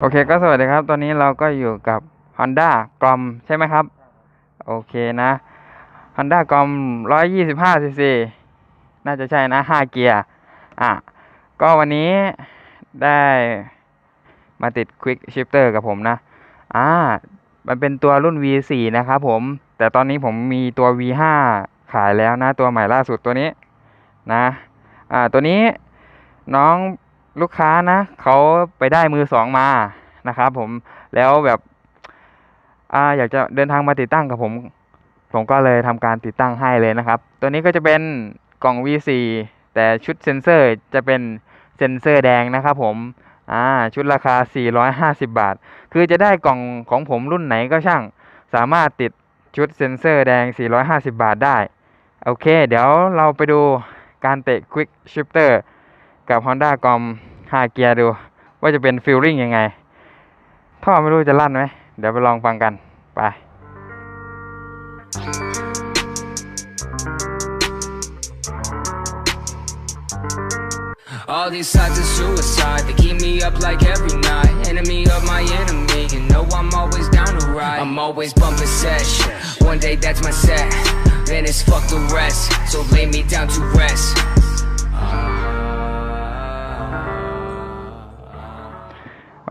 โอเคก็สวัสดีครับ ตอนนี้เราก็อยู่กับ Honda กลอมใช่ไหมครับ โอเคนะ Honda กลอม125 cc น่าจะใช่นะ 5 เกียร์ อะ ก็วันนี้ได้มาติด Quick Shifter กับผมนะ อ่า มันเป็นตัวรุ่น V4 นะครับผม แต่ตอนนี้ผมมีตัว V5 ขายแล้วนะ ตัวใหม่ล่าสุดตัวนี้นะ อ่า ตัวนี้น้อง ลูกค้านะเขาไปได้มือสองมานะครับผมแล้วแบบอ่าอยากจะเดินทางมาติดตั้งกับผม ผมก็เลยทำการติดตั้งให้เลยนะครับ ตัวนี้ก็จะเป็นกล่อง V4 แต่ชุดเซนเซอร์จะเป็นเซ็นเซอร์แดงนะครับผมอ่าชุดราคา 450 บาท คือจะได้กล่องของผมรุ่นไหนก็ช่าง สามารถติดชุดเซ็นเซอร์แดง 450 บาทได้ โอเค เดี๋ยวเราไปดูการเตะ Quick Shifter บ Honda กอม5เกียร์ดู ว่าจะเป็นฟีลลิ่งยังไง ท่อไม่รู้จะลั่นไหม เดี๋ยวไปลองฟังกัน ไป All these thoughts of suicide, they keep me up like every night. Enemy of my enemy, you know I'm always down to ride. I'm always bumping sesh. One day that's my set, then it's fuck the rest. So lay me down to rest.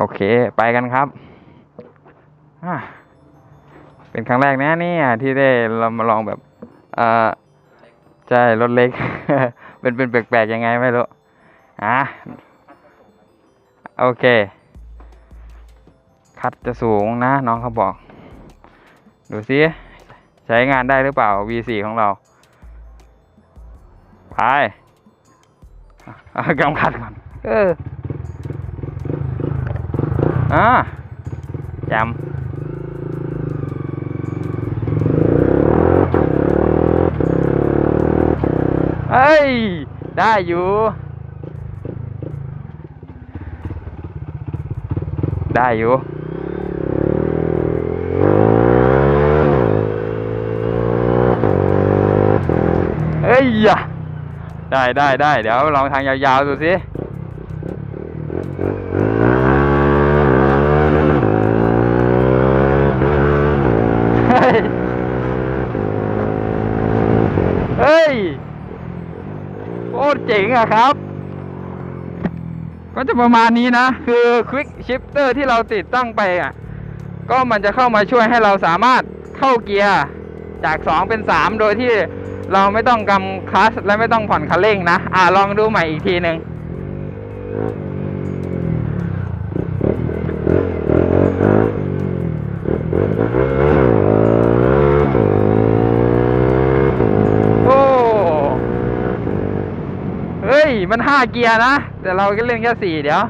อเค ไปกันครับ เป็นครั้งแรกนะเนี่ย ที่ได้เรามาลองแบบเอ่อใช่ รถเล็ก เป็นเป็นแปลกๆยังไงไม่รู้อะโอเค คัดจะสูงนะ น้องเขาบอก ดูซิ ใช้งานได้หรือเปล่า V4 ของเรา ไปกำคัดก่อน เออ อ่าจำเอ้ยได้อยู่ได้อยู่เอ้ยยะได้ได้ได้ เดี๋ยวลองทางยาวๆดูสิ เฮ้ย เฮ้ย โคตรเจ๋งอะครับ ก็จะประมาณนี้นะ คือ Quick Shifter ที่เราติดตั้งไปอะก็มันจะเข้ามาช่วยให้เราสามารถเข้าเกียร์จาก 2 เป็น 3 โดยที่เราไม่ต้องกำคลัสและไม่ต้องผ่อนคันเร่งนะ อ่าลองดูใหม่อีกทีหนึ่ง โอ้ เฮ้ย มันห้าเกียร์นะ แต่เราก็เล่นแค่สี่เดี๋ยว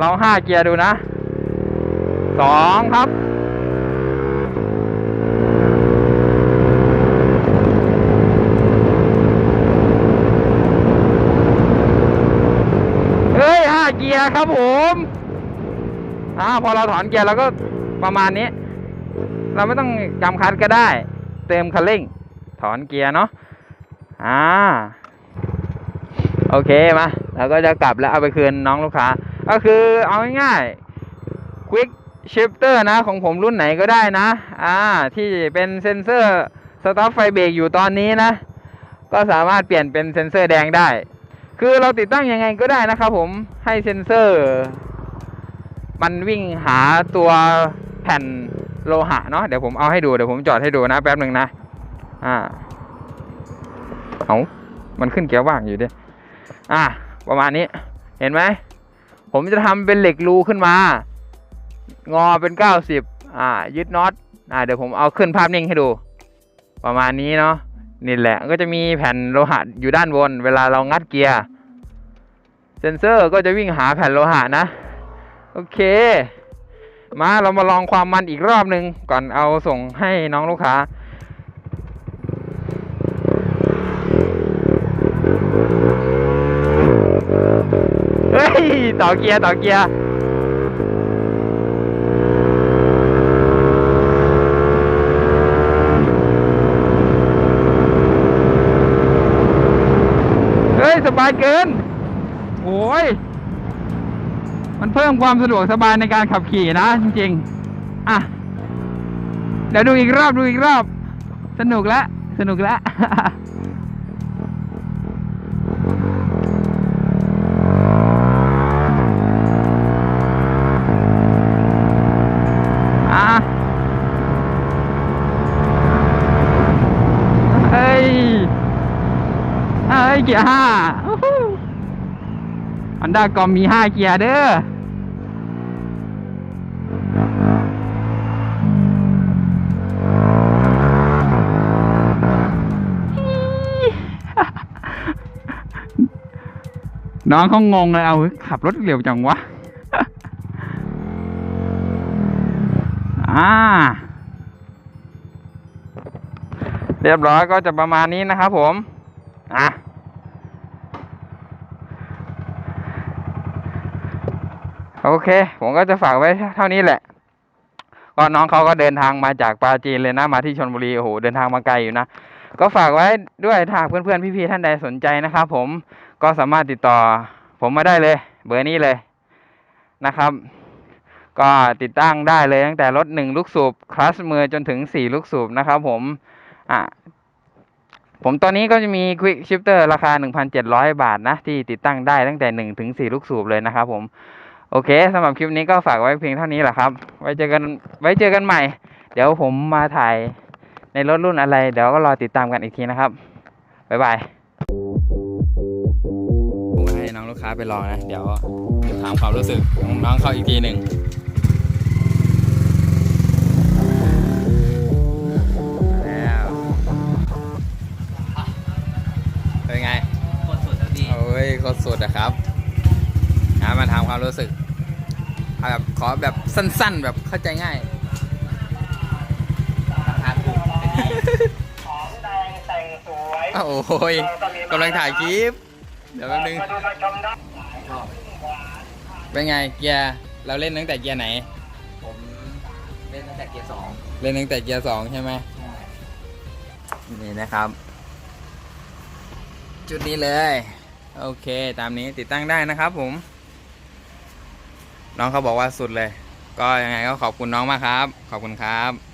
ลองห้าเกียร์ดูนะสองครับเฮ้ยห้าเกียร์ครับผมอ่าพอเราถอนเกียร์เราก็ประมาณนี้ เราไม่ต้องจำคัดก็ได้ เติมคันเร่ง ถอนเกียร์เนาะอ่า โอเคมาเราก็จะกลับแล้วเอาไปคืนน้องลูกค้า ก็คือเอาง่ายๆ Quick Shifter นะ ของผมรุ่นไหนก็ได้นะ อ่า ที่เป็นเซ็นเซอร์สต็อปไฟเบรกอยู่ตอนนี้นะ ก็สามารถเปลี่ยนเป็นเซ็นเซอร์แดงได้ คือเราติดตั้งยังไงก็ได้นะครับผมให้เซ็นเซอร์ มันวิ่งหาตัวแผ่นโลหะเนาะเดี๋ยวผมเอาให้ดูเดี๋ยวผมจอดให้ดูนะแป๊บหนึ่งนะ อ่า เอามันขึ้นเกียร์ว่างอยู่ดิ อะประมาณนี้เห็นไหมผมจะทำเป็นเหล็กรูขึ้นมา งอเป็นเก้าสิบอ่า ยึดน็อตอ่าเดี๋ยวผมเอาขึ้นภาพนิ่งให้ดู ประมาณนี้เนาะนี่แหละก็จะมีแผ่นโลหะอยู่ด้านบน เวลาเรางัดเกียร์ เซนเซอร์ก็จะวิ่งหาแผ่นโลหะนะ โอเค มาเรามาลองความมันอีกรอบหนึ่งก่อนเอาส่งให้น้องลูกค้า ต่อเกียร์ต่อเกียร์เฮ้ย สบายเกินโอ้ย มันเพิ่มพิ่มความสะดวกสบายในการขับขี่นะ จริงๆ อะ เดี๋ยวดูอีกรอบดูอีกรอบ สนุกแล้วสนุกแล้ว กียร์ห้าอันด้ากอมมีห้าเกียร์เด้อน้องเขางงเลยเอาเฮ้ยขับรถเร็วจังวะ อ่า เรียบร้อยก็จะประมาณนี้นะครับผม อะ โอเค ผมก็จะฝากไว้เท่านี้แหละ ก็น้องเขาก็เดินทางมาจากปาจีนเลยนะ มาที่ชนบุรีโอ้โหเดินทางมาไกลอยู่นะ ก็ฝากไว้ด้วยถ้าเพื่อนๆพี่ๆท่านใดสนใจนะครับผมก็สามารถติดต่อ ผมมาได้เลย เบอร์นี้เลยนะครับ ก็ติดตั้งได้เลยตั้งแต่รถหนึ่งลูกสูบคลัสมือจนถึงสี่ลูกสูบนะครับผมอะผมตอนนี้ก็จะมี Quick Shifter ราคา 1,700 บาทนะ ที่ติดตั้งได้ตั้งแต่ 1 ถึง 4 ลูกสูบเลยนะครับผม โอเคสำหรับคลิปนี้ก็ฝากไว้เพียงเท่านี้แหละครับ ไว้เจอกันไว้เจอกันใหม่ เดี๋ยวผมมาถ่ายในรถรุ่นอะไร เดี๋ยวก็รอติดตามกันอีกทีนะครับ บ๊ายบายผมให้น้องลูกค้าไปลองนะ เดี๋ยวถามความรู้สึกของน้องเขาอีกทีหนึ่งแล้วเป็นไงโคตรสุดแล้วพี่โอ้ยโคตรสุดอะครับนะมาถาม ความรู้สึกเอาแบบขอแบบสั้นๆ แบบเข้าใจง่ายราคาถูกแต่ดีของแดงแต่งสวยโอ้ยกำลังถ่ายคลิป เดี๋ยวแป๊บนึงมาดูมาชมได้ชอบเป็นไงเกียร์เราเล่นตั้งแต่เกียร์ไหน ผมเล่นตั้งแต่เกียร์สองเล่นตั้งแต่เกียร์สองใช่ไหมนี่นะครับ จุดนี้เลย โอเค ตามนี้ติดตั้งได้นะครับผม น้องเขาบอกว่าสุดเลย ก็ยังไงก็ขอบคุณน้องมากครับ ขอบคุณครับ